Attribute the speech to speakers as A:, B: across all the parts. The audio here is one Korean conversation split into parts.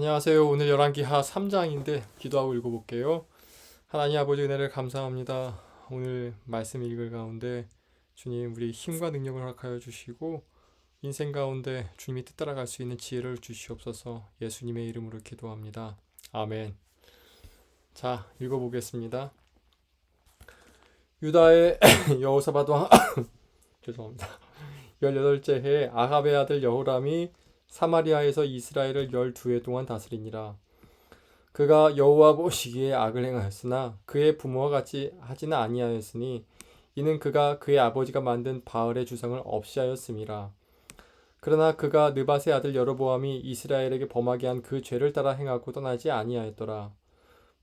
A: 안녕하세요. 오늘 열왕기하 3장인데 기도하고 읽어볼게요. 하나님 아버지 은혜를 감사합니다. 오늘 말씀 읽을 가운데 주님 우리 힘과 능력을 허락하여 주시고 인생 가운데 주님이 뜻 따라갈 수 있는 지혜를 주시옵소서 예수님의 이름으로 기도합니다. 아멘. 자, 읽어보겠습니다. 유다의 여호사밧 왕 죄송합니다. 18째 해 아합의 아들 여호람이 사마리아에서 이스라엘을 열두 해 동안 다스리니라. 그가 여호와 보시기에 악을 행하였으나 그의 부모와 같이 하지는 아니하였으니 이는 그가 그의 아버지가 만든 바알의 주상을 없이 하였음이라. 그러나 그가 느밧의 아들 여로보암이 이스라엘에게 범하게 한 그 죄를 따라 행하고 떠나지 아니하였더라.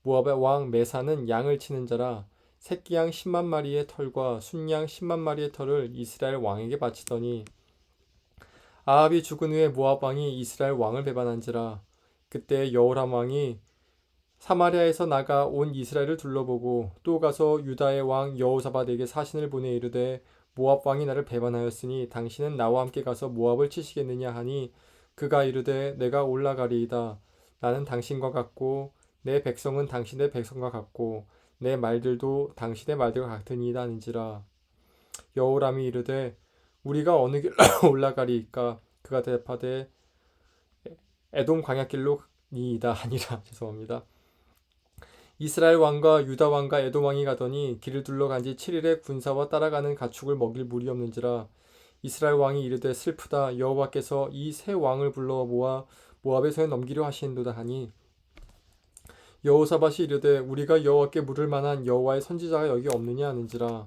A: 모압의 왕 메사는 양을 치는 자라 새끼 양 10만 마리의 털과 순양 10만 마리의 털을 이스라엘 왕에게 바치더니 아합이 죽은 후에 모압 왕이 이스라엘 왕을 배반한지라 그때 여호람 왕이 사마리아에서 나가 온 이스라엘을 둘러보고 또 가서 유다의 왕 여호사밧에게 사신을 보내 이르되 모압 왕이 나를 배반하였으니 당신은 나와 함께 가서 모압을 치시겠느냐 하니 그가 이르되 내가 올라가리이다. 나는 당신과 같고 내 백성은 당신의 백성과 같고 내 말들도 당신의 말들과 같으니이다 하는지라. 여호람이 이르되 우리가 어느 길로 올라가리이까 그가 대답하되 에돔 광야길로 니이다 하니라 죄송합니다. 이스라엘 왕과 유다 왕과 에돔 왕이 가더니 길을 둘러간 지 7일에 군사와 따라가는 가축을 먹일 물이 없는지라 이스라엘 왕이 이르되 슬프다 여호와께서 이 세 왕을 불러 모아 모압의 손에 넘기려 하시는도다 하니 여호사밧이 이르되 우리가 여호와께 물을 만한 여호와의 선지자가 여기 없느냐 하는지라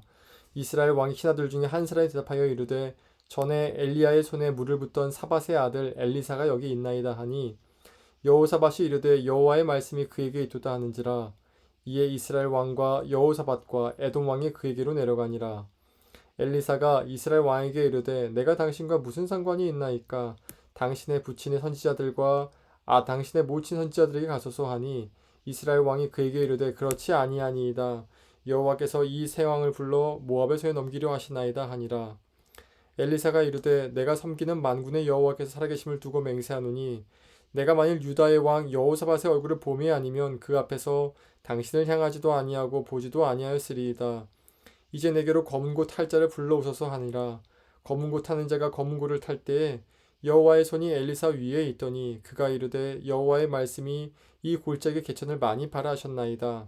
A: 이스라엘 왕이 신하들 중에 한 사람이 대답하여 이르되 전에 엘리야의 손에 물을 붓던 사밧의 아들 엘리사가 여기 있나이다 하니 여호사밧이 이르되 여호와의 말씀이 그에게 있도다 하는지라. 이에 이스라엘 왕과 여호사밧과 에돔 왕이 그에게로 내려가니라. 엘리사가 이스라엘 왕에게 이르되 내가 당신과 무슨 상관이 있나이까? 당신의 부친의 선지자들과 아 당신의 모친 선지자들에게 가소서 하니 이스라엘 왕이 그에게 이르되 그렇지 아니하니이다. 여호와께서 이 세 왕을 불러 모압의 손에 넘기려 하시나이다 하니라 엘리사가 이르되 내가 섬기는 만군의 여호와께서 살아계심을 두고 맹세하노니 내가 만일 유다의 왕 여호사밧의 얼굴을 봄이 아니면 그 앞에서 당신을 향하지도 아니하고 보지도 아니하였으리이다. 이제 내게로 검은 고 탈 자를 불러오소서 하니라. 검은 고 타는 자가 검은 고를 탈 때에 여호와의 손이 엘리사 위에 있더니 그가 이르되 여호와의 말씀이 이 골짜기 개천을 많이 바라 하셨나이다.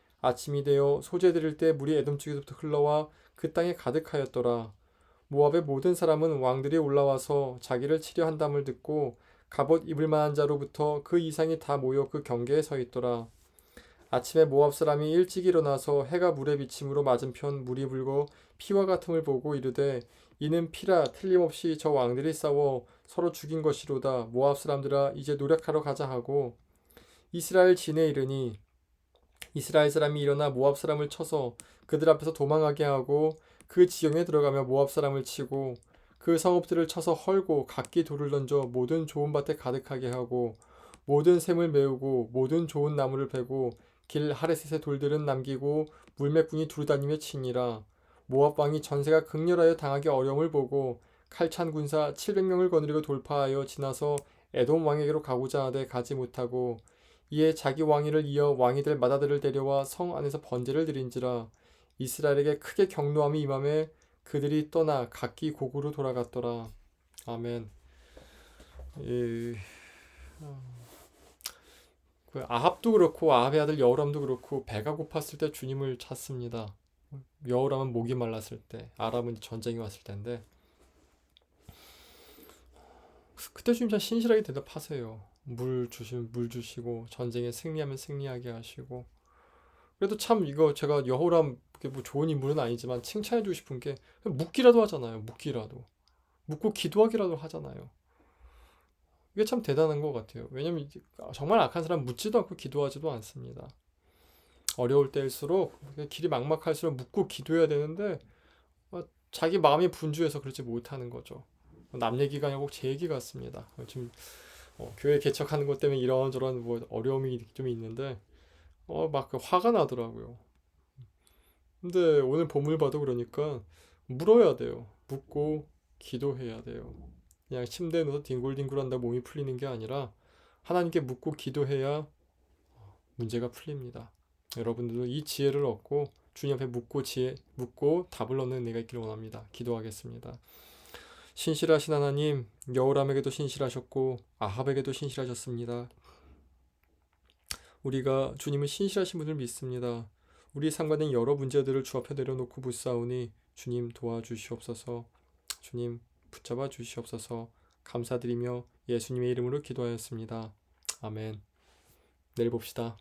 A: 아침이 되어 소재 드릴 때 물이 에돔 쪽에서부터 흘러와 그 땅에 가득하였더라. 모압의 모든 사람은 왕들이 올라와서 자기를 치려 한담을 듣고 갑옷 입을 만한 자로부터 그 이상이 다 모여 그 경계에 서 있더라. 아침에 모압 사람이 일찍 일어나서 해가 물에 비침으로 맞은편 물이 불고 피와 같음을 보고 이르되 이는 피라 틀림없이 저 왕들이 싸워 서로 죽인 것이로다 모압 사람들아 이제 노력하러 가자 하고 이스라엘 진에 이르니 이스라엘 사람이 일어나 모압 사람을 쳐서 그들 앞에서 도망하게 하고 그 지경에 들어가며 모압 사람을 치고 그 성읍들을 쳐서 헐고 각기 돌을 던져 모든 좋은 밭에 가득하게 하고 모든 샘을 메우고 모든 좋은 나무를 베고 길 하레셋의 돌들은 남기고 물매꾼이 두루다니며 치니라. 모압 왕이 전세가 극렬하여 당하기 어려움을 보고 칼찬 군사 700명을 거느리고 돌파하여 지나서 에돔 왕에게로 가고자 하되 가지 못하고 이에 자기 왕위를 이어 왕이 될 마다들을 데려와 성 안에서 번제를 드린지라 이스라엘에게 크게 경노함이 임함에 그들이 떠나 각기 고구로 돌아갔더라. 아멘. 이, 그 아합도 그렇고 아합의 아들 여호람도 그렇고 배가 고팠을 때 주님을 찾습니다. 여호람은 목이 말랐을 때, 아람은 전쟁이 왔을 때인데 그때 주님 참 신실하게 대답하세요. 물 주시면 물 주시고 전쟁에 승리하면 승리하게 하시고 그래도 참 이거 제가 여호람 뭐 좋은 인물은 아니지만 칭찬해주고 싶은 게 묻기라도 하잖아요. 묻기라도 묻고 기도하기라도 하잖아요. 이게 참 대단한 것 같아요. 왜냐면 정말 악한 사람 묻지도 않고 기도하지도 않습니다. 어려울 때일수록 길이 막막할수록 묻고 기도해야 되는데 어, 자기 마음이 분주해서 그렇지 못하는 거죠. 남 얘기가 아니고 꼭제 얘기 같습니다. 지금 어, 교회 개척하는 것 때문에 이런저런 뭐 어려움이 좀 있는데 어, 막그 화가 나더라고요. 근데 오늘 본물 봐도 그러니까 물어야 돼요. 묻고 기도해야 돼요. 그냥 침대에 누워서 뒹굴뒹굴한다 몸이 풀리는 게 아니라 하나님께 묻고 기도해야 문제가 풀립니다. 여러분들도 이 지혜를 얻고 주님 앞에 묻고 지혜 묻고 답을 얻는 내가 있기를 원합니다. 기도하겠습니다. 신실하신 하나님, 여호람에게도 신실하셨고 아합에게도 신실하셨습니다. 우리가 주님은 신실하신 분을 믿습니다. 우리 상관된 여러 문제들을 주 앞에 내려놓고 묻사오니 주님 도와주시옵소서. 주님 붙잡아 주시옵소서. 감사드리며 예수님의 이름으로 기도하였습니다. 아멘. 내일 봅시다.